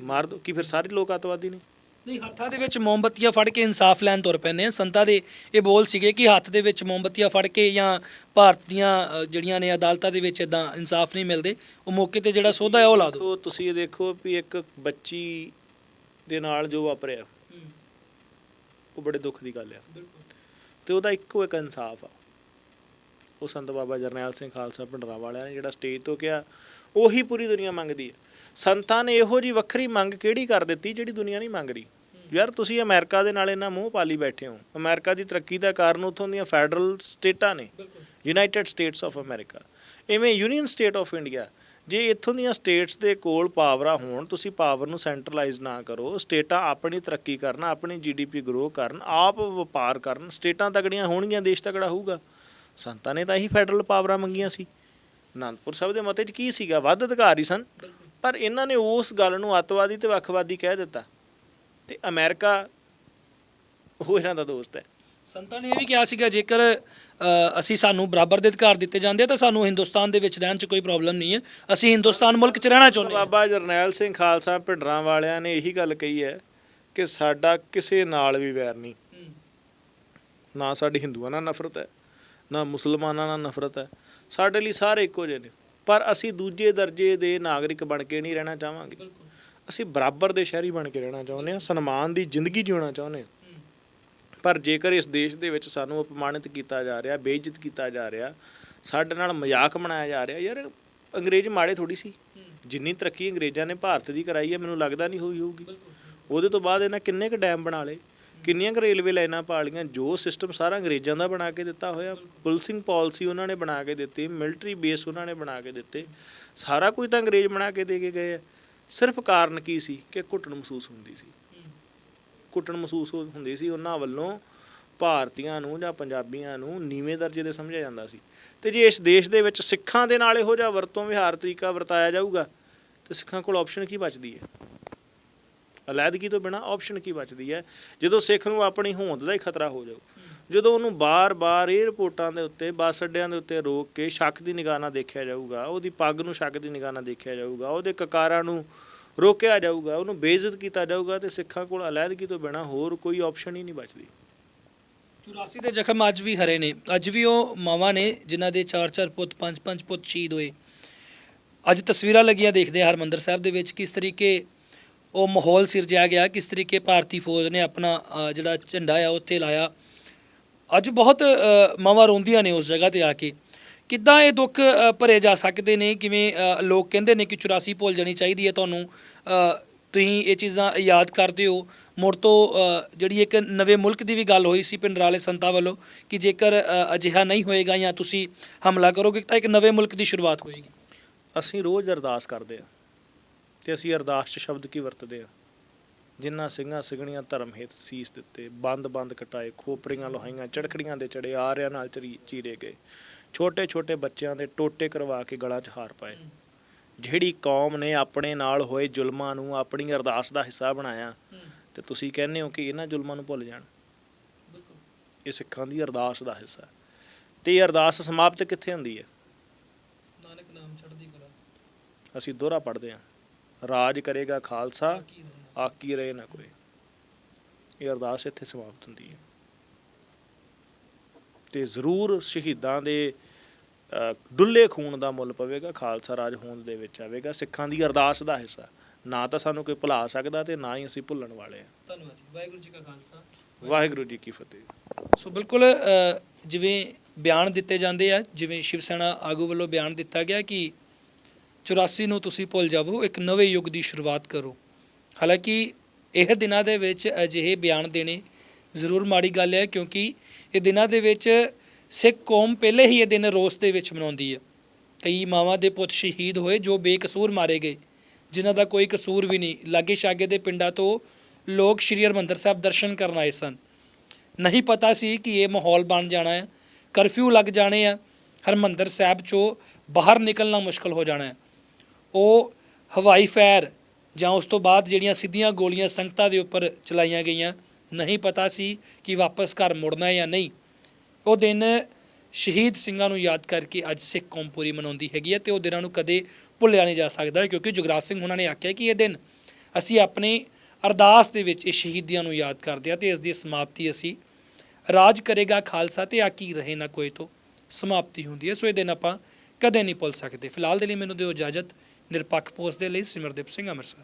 Speaker 1: ਮਾਰ ਦੋ ਕੀ ਫਿਰ ਸਾਰੇ ਲੋਕ ਅੱਤਵਾਦੀ ਨੇ?
Speaker 2: ਨਹੀਂ ਹੱਥਾਂ ਦੇ ਵਿੱਚ ਮੋਮਬੱਤੀਆਂ ਫੜ ਕੇ ਇਨਸਾਫ ਲੈਣ ਤੁਰ ਆ। ਸੰਤਾਂ ਦੇ ਇਹ ਬੋਲ ਸੀਗੇ ਕਿ ਹੱਥ ਦੇ ਵਿੱਚ ਮੋਮਬੱਤੀਆਂ ਫੜ ਕੇ ਜਾਂ ਭਾਰਤ ਦੀਆਂ ਅ, ਜਿਹੜੀਆਂ ਨੇ ਅਦਾਲਤਾਂ ਦੇ ਵਿੱਚ ਇਦਾਂ ਇਨਸਾਫ ਨਹੀਂ ਮਿਲਦੇ ਉਹ ਮੌਕੇ ਤੇ ਜਿਹੜਾ ਸੋਧਾ ਹੈ ਉਹ ਲਾ ਦਿਓ।
Speaker 1: ਤੁਸੀਂ ਇਹ ਦੇਖੋ ਵੀ ਇੱਕ ਬੱਚੀ ਦੇ ਨਾਲ ਜੋ ਵਾਪਰਿਆ ਉਹ ਬੜੇ ਦੁੱਖ ਦੀ ਗੱਲ ਆ। ਤੇ ਉਹਦਾ ਇੱਕੋ ਇੱਕ ਇਨਸਾਫ ਆ। ਉਹ ਸੰਤ ਬਾਬਾ ਜਰਨੈਲ ਸਿੰਘ ਖਾਲਸਾ ਭਿੰਡਰਾਂ ਵਾਲਿਆਂ ਨੇ ਜਿਹੜਾ ਸਟੇਜ ਤੋਂ ਕਿਹਾ ਉਹੀ ਪੂਰੀ ਦੁਨੀਆ ਮੰਗਦੀ ਹੈ ਸੰਤਾਂ ਨੇ ਇਹੋ ਜੀ ਵੱਖਰੀ ਮੰਗ ਕਿਹੜੀ ਕਰ ਦਿੱਤੀ ਜਿਹੜੀ ਦੁਨੀਆ ਨਹੀਂ ਮੰਗ ਰਹੀ? ਯਾਰ ਤੁਸੀਂ ਅਮਰੀਕਾ ਦੇ ਨਾਲ ਇੰਨਾ ਮੂੰਹ ਪਾਲੀ ਬੈਠੇ ਹੋ। ਅਮਰੀਕਾ ਦੀ ਤਰੱਕੀ ਦਾ ਕਾਰਨ ਉਥੋਂ ਦੀਆਂ ਫੈਡਰਲ ਸਟੇਟਾਂ ਨੇ। United States of America. ਇਵੇਂ ਯੂਨੀਅਨ ਸਟੇਟ ਆਫ ਇੰਡੀਆ ਜੇ ਇੱਥੋਂ ਦੀਆਂ ਸਟੇਟਸ ਦੇ ਕੋਲ ਪਾਵਰਾਂ ਹੋਣ ਤੁਸੀਂ ਪਾਵਰ ਨੂੰ ਸੈਂਟਰਲਾਈਜ਼ ਨਾ ਕਰੋ ਸਟੇਟਾਂ ਆਪਣੀ ਤਰੱਕੀ ਕਰਨ, ਆਪਣੀ ਜੀਡੀਪੀ ਗਰੋ ਕਰਨ, ਆਪ ਵਪਾਰ ਕਰਨ ਸਟੇਟਾਂ ਤਗੜੀਆਂ ਹੋਣਗੀਆਂ, ਦੇਸ਼ ਤਗੜਾ ਹੋਊਗਾ। ਸੰਤਾਂ ਨੇ ਤਾਂ ਇਹੀ ਫੈਡਰਲ ਪਾਵਰਾਂ ਮੰਗੀਆਂ ਸੀ। ਅਨੰਦਪੁਰ ਸਾਹਿਬ ਦੇ ਮਤੇ 'ਚ ਕੀ ਸੀਗਾ? ਵੱਧ ਅਧਿਕਾਰ ਹੀ ਸਨ। ਪਰ ਇਹਨਾਂ ਨੇ ਉਸ ਗੱਲ ਨੂੰ ਅੱਤਵਾਦੀ ਤੇ ਵੱਖਵਾਦੀ ਕਹਿ ਦਿੱਤਾ। ਤੇ ਅਮਰੀਕਾ, ਉਹ ਇਹਨਾਂ ਦਾ ਦੋਸਤ ਹੈ।
Speaker 2: ਸੰਤਾਂ ਨੇ ਇਹ ਵੀ ਕਿਹਾ ਸੀਗਾ ਜੇਕਰ ਅ, ਅਸੀਂ ਸਾਨੂੰ ਬਰਾਬਰ ਦੇ ਅਧਿਕਾਰ ਦਿੱਤੇ ਜਾਂਦੇ ਆ ਤਾਂ ਸਾਨੂੰ ਹਿੰਦੁਸਤਾਨ ਦੇ ਵਿੱਚ ਰਹਿਣ 'ਚ ਕੋਈ ਪ੍ਰੋਬਲਮ ਨਹੀਂ ਹੈ। ਅਸੀਂ ਹਿੰਦੁਸਤਾਨ ਮੁਲਕ 'ਚ ਰਹਿਣਾ ਚਾਹੁੰਦੇ ਹਾਂ।
Speaker 1: ਬਾਬਾ ਜਰਨੈਲ ਸਿੰਘ ਖਾਲਸਾ ਭਿੰਡਰਾਂ ਵਾਲਿਆਂ ਨੇ ਇਹੀ ਗੱਲ ਕਹੀ ਹੈ ਕਿ ਸਾਡਾ ਕਿਸੇ ਨਾਲ ਵੀ ਵੈਰ ਨਹੀਂ। ਨਾ ਸਾਡੀ ਹਿੰਦੂਆਂ ਨਾਲ ਨਫ਼ਰਤ ਹੈ ਨਾ ਮੁਸਲਮਾਨਾਂ ਨਾਲ ਨਫ਼ਰਤ ਹੈ। ਸਾਡੇ ਲਈ ਸਾਰੇ ਇੱਕੋ ਜਿਹੇ ਨੇ। ਪਰ ਅਸੀਂ ਦੂਜੇ ਦਰਜੇ ਦੇ ਨਾਗਰਿਕ ਬਣ ਕੇ ਨਹੀਂ ਰਹਿਣਾ ਚਾਹਾਂਗੇ। ਅਸੀਂ ਬਰਾਬਰ ਦੇ ਸ਼ਹਿਰੀ ਬਣ ਕੇ ਰਹਿਣਾ ਚਾਹੁੰਦੇ ਹਾਂ ਸਨਮਾਨ ਦੀ ਜ਼ਿੰਦਗੀ ਜਿਉਣਾ ਚਾਹੁੰਦੇ ਹਾਂ। ਪਰ ਜੇਕਰ ਇਸ ਦੇਸ਼ ਦੇ ਵਿੱਚ ਸਾਨੂੰ ਅਪਮਾਨਿਤ ਕੀਤਾ ਜਾ ਰਿਹਾ ਬੇਇੱਜ਼ਤ ਕੀਤਾ ਜਾ ਰਿਹਾ ਸਾਡੇ ਨਾਲ ਮਜ਼ਾਕ ਬਣਾਇਆ ਜਾ ਰਿਹਾ ਯਾਰ ਅੰਗਰੇਜ਼ ਮਾੜੇ ਥੋੜੀ ਸੀ। ਜਿੰਨੀ ਤਰੱਕੀ ਅੰਗਰੇਜ਼ਾਂ ਨੇ ਭਾਰਤ ਦੀ ਕਰਾਈ ਹੈ ਮੈਨੂੰ ਲੱਗਦਾ ਨਹੀਂ ਹੋਈ ਹੋਊਗੀ। ਉਹਦੇ ਤੋਂ ਬਾਅਦ ਇਹਨਾਂ ਕਿੰਨੇ ਕੁ ਡੈਮ ਬਣਾ ਲਏ ਕਿੰਨੀਆਂ ਕੁ ਰੇਲਵੇ ਲਾਈਨਾਂ ਪਾ ਲਈਆਂ ਜੋ ਸਿਸਟਮ ਸਾਰਾ ਅੰਗਰੇਜ਼ਾਂ ਦਾ ਬਣਾ ਕੇ ਦਿੱਤਾ ਹੋਇਆ ਪੁਲਿਸਿੰਗ ਪਾਲਿਸੀ ਉਹਨਾਂ ਨੇ ਬਣਾ ਕੇ ਦਿੱਤੀ ਮਿਲਟਰੀ ਬੇਸ ਉਹਨਾਂ ਨੇ ਬਣਾ ਕੇ ਦਿੱਤੇ। ਸਾਰਾ ਕੁਝ ਤਾਂ ਅੰਗਰੇਜ਼ ਬਣਾ ਕੇ ਦੇ ਕੇ ਗਏ ਸਿਰਫ ਕਾਰਨ ਕੀ ਸੀ? ਕਿ ਘੁੱਟਣ ਮਹਿਸੂਸ ਹੁੰਦੀ ਸੀ। ਘੁੱਟਣ ਮਹਿਸੂਸ ਹੋ- ਹੁੰਦੀ ਸੀ, ਉਹਨਾਂ ਵੱਲੋਂ ਭਾਰਤੀਆਂ ਨੂੰ ਜਾਂ ਪੰਜਾਬੀਆਂ ਨੂੰ ਨੀਵੇਂ ਦਰਜੇ ਦੇ ਸਮਝਿਆ ਜਾਂਦਾ ਸੀ। ਤੇ ਜੇ ਇਸ ਦੇਸ਼ ਦੇ ਵਿੱਚ ਸਿੱਖਾਂ ਦੇ ਨਾਲ ਇਹੋ ਜਿਹਾ ਵਰਤੋਂ ਵਿਹਾਰ ਤਰੀਕਾ ਵਰਤਾਇਆ ਜਾਊਗਾ, ਤੇ ਸਿੱਖਾਂ ਕੋਲ ਆਪਸ਼ਨ ਕੀ ਬਚਦੀ ਹੈ? ਅਲੈਦਗੀ ਤੋਂ ਬਿਨਾ ਆਪਸ਼ਨ ਕੀ ਬਚਦੀ ਹੈ? ਜਦੋਂ ਸਿੱਖ ਨੂੰ ਆਪਣੀ ਹੋਂਦ ਦਾ ਹੀ ਖਤਰਾ ਹੋ ਜਾਊ, ਜਦੋਂ ਉਹਨੂੰ ਬਾਰ-ਬਾਰ 에ਅਰਪੋਰਟਾਂ ਦੇ ਉੱਤੇ, ਬੱਸ ਅੱਡਿਆਂ ਦੇ ਉੱਤੇ ਰੋਕ ਕੇ ਸ਼ੱਕ ਦੀ ਨਿਗਾਹ ਨਾਲ ਦੇਖਿਆ ਜਾਊਗਾ, ਉਹਦੀ ਪੱਗ ਨੂੰ ਸ਼ੱਕ ਦੀ ਨਿਗਾਹ ਨਾਲ ਦੇਖਿਆ ਜਾਊਗਾ, ਉਹਦੇ ਕਕਾਰਾਂ ਨੂੰ ਰੋਕਿਆ ਜਾਊਗਾ, ਉਹਨੂੰ ਬੇਇੱਜ਼ਤ ਕੀਤਾ ਜਾਊਗਾ ਤੇ ਸਿੱਖਾਂ ਕੋਲ ਅਲੈਦਗੀ ਤੋਂ ਬਿਨਾ ਹੋਰ ਕੋਈ ਆਪਸ਼ਨ ਹੀ ਨਹੀਂ ਬਚਦੀ।
Speaker 2: 84 ਦੇ ਜ਼ਖਮ ਅੱਜ ਵੀ ਹਰੇ ਨੇ। ਅੱਜ ਵੀ ਉਹ ਮਾਵਾਂ ਨੇ, ਜਿਨ੍ਹਾਂ ਦੇ 4-4 ਪੁੱਤ 5-5 ਪੁੱਤ ਸ਼ਹੀਦ ਹੋਏ। ਅੱਜ ਤਸਵੀਰਾਂ ਲੱਗੀਆਂ ਦੇਖਦੇ ਹਾਂ ਹਰਮੰਦਰ ਸਾਹਿਬ ਦੇ ਵਿੱਚ ਕਿਸ ਤਰੀਕੇ ਉਹ ਮਾਹੌਲ ਸਿਰਜਿਆ ਗਿਆ, ਕਿਸ ਤਰੀਕੇ ਭਾਰਤੀ ਫੌਜ ਨੇ ਆਪਣਾ ਜਿਹੜਾ ਝੰਡਾ ਆ, ਉੱਥੇ ਲਾਇਆ। ਅੱਜ ਬਹੁਤ ਮਾਵਾਂ ਰੋਂਦੀਆਂ ਨੇ ਉਸ ਜਗ੍ਹਾ ਤੇ ਆ ਕੇ। ਕਿੱਦਾਂ ਇਹ ਦੁੱਖ ਅ, ਭਰੇ ਜਾ ਸਕਦੇ ਨੇ? ਕਿਵੇਂ ਅ, ਲੋਕ ਕਹਿੰਦੇ ਨੇ ਕਿ 84 ਭੁੱਲ ਜਾਣੀ ਚਾਹੀਦੀ ਹੈ ਤੁਹਾਨੂੰ? ਅ, ਤੁਸੀਂ ਇਹ ਚੀਜ਼ਾਂ ਯਾਦ ਕਰਦੇ ਹੋ। ਮੁੜ ਤੋਂ ਅ, ਜਿਹੜੀ ਇੱਕ ਨਵੇਂ ਮੁਲਕ ਦੀ ਵੀ ਗੱਲ ਹੋਈ ਸੀ ਪਿੰਡਰਾਲੇ ਸੰਤਾਂ ਵੱਲੋਂ ਕਿ ਜੇਕਰ ਅ, ਅਜਿਹਾ ਨਹੀਂ ਹੋਏਗਾ ਜਾਂ ਤੁਸੀਂ ਹਮਲਾ ਕਰੋਗੇ ਤਾਂ ਇੱਕ ਨਵੇਂ ਮੁਲਕ ਦੀ ਸ਼ੁਰੂਆਤ ਹੋਏਗੀ।
Speaker 1: ਅਸੀਂ ਰੋਜ਼ ਅਰਦਾਸ ਕਰਦੇ ਆ ਤੇ ਅਸੀਂ ਅਰਦਾਸ 'ਚ ਸ਼ਬਦ ਕੀ ਵਰਤਦੇ ਆ ਜਿਨ੍ਹਾਂ ਸਿੰਘਾਂ ਸਿਗਣੀਆਂ ਧਰਮ ਹਿਤ ਸੀਸ ਦਿੱਤੇ ਬੰਦ-ਬੰਦ ਕਟਾਏ ਖੋਪੜੀਆਂ ਲੋਹਾਈਆਂ ਚੜਖੜੀਆਂ ਦੇ ਚੜੇ ਆਰਿਆਂ ਨਾਲ ਚਰੀ ਚੀਰੇ ਗਏ। ਛੋਟੇ ਛੋਟੇ ਬੱਚਿਆਂ ਦੇ ਟੋਟੇ ਕਰਵਾ ਕੇ ਗਲਾਂ 'ਚ ਹਾਰ ਪਾਏ। ਜਿਹੜੀ ਕੌਮ ਨੇ ਆਪਣੇ ਨਾਲ ਹੋਏ ਜ਼ੁਲਮਾਂ ਨੂੰ ਆਪਣੀ ਅਰਦਾਸ ਦਾ ਹਿੱਸਾ ਬਣਾਇਆ ਤੇ ਤੁਸੀਂ ਕਹਿੰਦੇ ਹੋ ਕਿ ਇਹਨਾਂ ਜ਼ੁਲਮਾਂ ਨੂੰ ਭੁੱਲ ਜਾਣ। ਇਹ ਸਿੱਖਾਂ ਦੀ ਅਰਦਾਸ ਦਾ ਹਿੱਸਾ। ਤੇ ਇਹ ਅਰਦਾਸ ਸਮਾਪਤ ਕਿੱਥੇ ਹੁੰਦੀ ਹੈ?
Speaker 2: ਨਾਨਕ ਨਾਮ ਚੜ੍ਹਦੀ ਕਲਾ।
Speaker 1: ਅਸੀਂ ਦੋਹਰਾ ਪੜ੍ਹਦੇ ਹਾਂ। ਰਾਜ ਕਰੇਗਾ ਖਾਲਸਾ ਆਕੀ ਰਹੇ ਨਾ ਕੋਈ। ਇਹ ਅਰਦਾਸ ਇੱਥੇ ਸਮਾਪਤ ਹੁੰਦੀ ਹੈ। ਤੇ ਜ਼ਰੂਰ ਸ਼ਹੀਦਾਂ ਦੇ ਡੁੱਲੇ ਖੂਨ ਦਾ ਮੁੱਲ ਪਵੇਗਾ ਖਾਲਸਾ ਰਾਜ ਹੋਂਦ ਦੇ ਵਿੱਚ ਆਵੇਗਾ ਸਿੱਖਾਂ ਦੀ ਅਰਦਾਸ ਦਾ ਹਿੱਸਾ। ਨਾ ਤਾਂ ਸਾਨੂੰ ਕੋਈ ਭੁਲਾ ਸਕਦਾ ਤੇ ਨਾ ਹੀ ਅਸੀਂ ਭੁੱਲਣ ਵਾਲੇ ਹਾਂ।
Speaker 2: ਧੰਨਵਾਦ ਜੀ। ਵਾਹਿਗੁਰੂ ਜੀ ਕਾ ਖਾਲਸਾ।
Speaker 1: ਵਾਹਿਗੁਰੂ ਜੀ ਕੀ ਫਤਿਹ।
Speaker 2: ਸੋ ਬਿਲਕੁਲ ਜਿਵੇਂ ਬਿਆਨ ਦਿੱਤੇ ਜਾਂਦੇ ਆ ਜਿਵੇਂ ਸ਼ਿਵ ਸੈਨਾ ਆਗੂ ਵੱਲੋਂ ਬਿਆਨ ਦਿੱਤਾ ਗਿਆ ਕਿ 84 ਨੂੰ ਤੁਸੀਂ ਭੁੱਲ ਜਾਵੋ ਇੱਕ ਨਵੇਂ ਯੁੱਗ ਦੀ ਸ਼ੁਰੂਆਤ ਕਰੋ। ਹਾਲਾਂਕਿ ਇਹ ਦਿਨਾਂ ਦੇ ਵਿੱਚ ਅਜਿਹੇ ਬਿਆਨ ਦੇਣੇ ਜ਼ਰੂਰ ਮਾੜੀ ਗੱਲ ਹੈ ਕਿਉਂਕਿ ਇਹ ਦਿਨਾਂ ਦੇ ਵਿੱਚ ਸਿੱਖ ਕੌਮ ਪਹਿਲੇ ਹੀ ਇਹ ਦਿਨ ਰੋਸ ਦੇ ਵਿੱਚ ਮਨਾਉਂਦੀ ਹੈ। ਕਈ ਮਾਵਾਂ ਦੇ ਪੁੱਤ ਸ਼ਹੀਦ ਹੋਏ ਜੋ ਬੇਕਸੂਰ ਮਾਰੇ ਗਏ, ਜਿਨ੍ਹਾਂ ਦਾ ਕੋਈ ਕਸੂਰ ਵੀ ਨਹੀਂ। ਲਾਗੇ ਛਾਗੇ ਦੇ ਪਿੰਡਾਂ ਤੋਂ ਲੋਕ ਸ਼੍ਰੀ ਹਰਿਮੰਦਰ ਸਾਹਿਬ ਦਰਸ਼ਨ ਕਰਨ ਆਏ ਸਨ। ਨਹੀਂ ਪਤਾ ਸੀ ਕਿ ਇਹ ਮਾਹੌਲ ਬਣ ਜਾਣਾ ਹੈ। ਕਰਫਿਊ ਲੱਗ ਜਾਣੇ ਆ। ਹਰਮੰਦਰ ਸਾਹਿਬ ਚੋਂ ਬਾਹਰ ਨਿਕਲਣਾ ਮੁਸ਼ਕਲ ਹੋ ਜਾਣਾ ਹੈ। ਉਹ ਹਵਾਈ ਫੈਰ ਜਾਂ ਉਸ ਤੋਂ ਬਾਅਦ ਜਿਹੜੀਆਂ ਸਿੱਧੀਆਂ ਗੋਲੀਆਂ ਸੰਗਤਾਂ ਦੇ ਉੱਪਰ ਚਲਾਈਆਂ ਗਈਆਂ ਨਹੀਂ ਪਤਾ ਸੀ ਕਿ ਵਾਪਸ ਘਰ ਮੁੜਨਾ ਜਾਂ ਨਹੀਂ। ਉਹ ਦਿਨ ਸ਼ਹੀਦ ਸਿੰਘਾਂ ਨੂੰ ਯਾਦ ਕਰਕੇ ਅੱਜ ਸਿੱਖ ਕੌਮ ਪੂਰੀ ਮਨਾਉਂਦੀ ਹੈਗੀ ਹੈ ਤੇ ਉਹ ਦਿਨਾਂ ਨੂੰ ਕਦੇ ਭੁੱਲਿਆ ਨਹੀਂ ਜਾ ਸਕਦਾ ਕਿਉਂਕਿ ਜੁਗਰਾਜ ਸਿੰਘ ਉਹਨਾਂ ਨੇ ਆਖਿਆ ਕਿ ਇਹ ਦਿਨ ਅਸੀਂ ਆਪਣੇ ਅਰਦਾਸ ਦੇ ਵਿੱਚ ਇਹ ਸ਼ਹੀਦੀਆਂ ਨੂੰ ਯਾਦ ਕਰਦੇ ਹਾਂ ਤੇ ਇਸ ਦੀ ਸਮਾਪਤੀ ਅਸੀਂ ਰਾਜ ਕਰੇਗਾ ਖਾਲਸਾ ਤੇ ਆਕੀ ਰਹੇ ਨਾ ਕੋਈ ਤੋਂ ਸਮਾਪਤੀ ਹੁੰਦੀ ਹੈ। ਸੋ ਇਹ ਦਿਨ ਆਪਾਂ ਕਦੇ ਨਹੀਂ ਭੁੱਲ ਸਕਦੇ। ਫਿਲਹਾਲ ਦੇ ਲਈ ਮੈਨੂੰ ਦਿਓ ਇਜਾਜ਼ਤ। ਨਿਰਪੱਖ ਪੋਸਟ ਦੇ ਲਈ ਸਿਮਰਦੀਪ ਸਿੰਘ ਅੰਮ੍ਰਿਤਸਰ।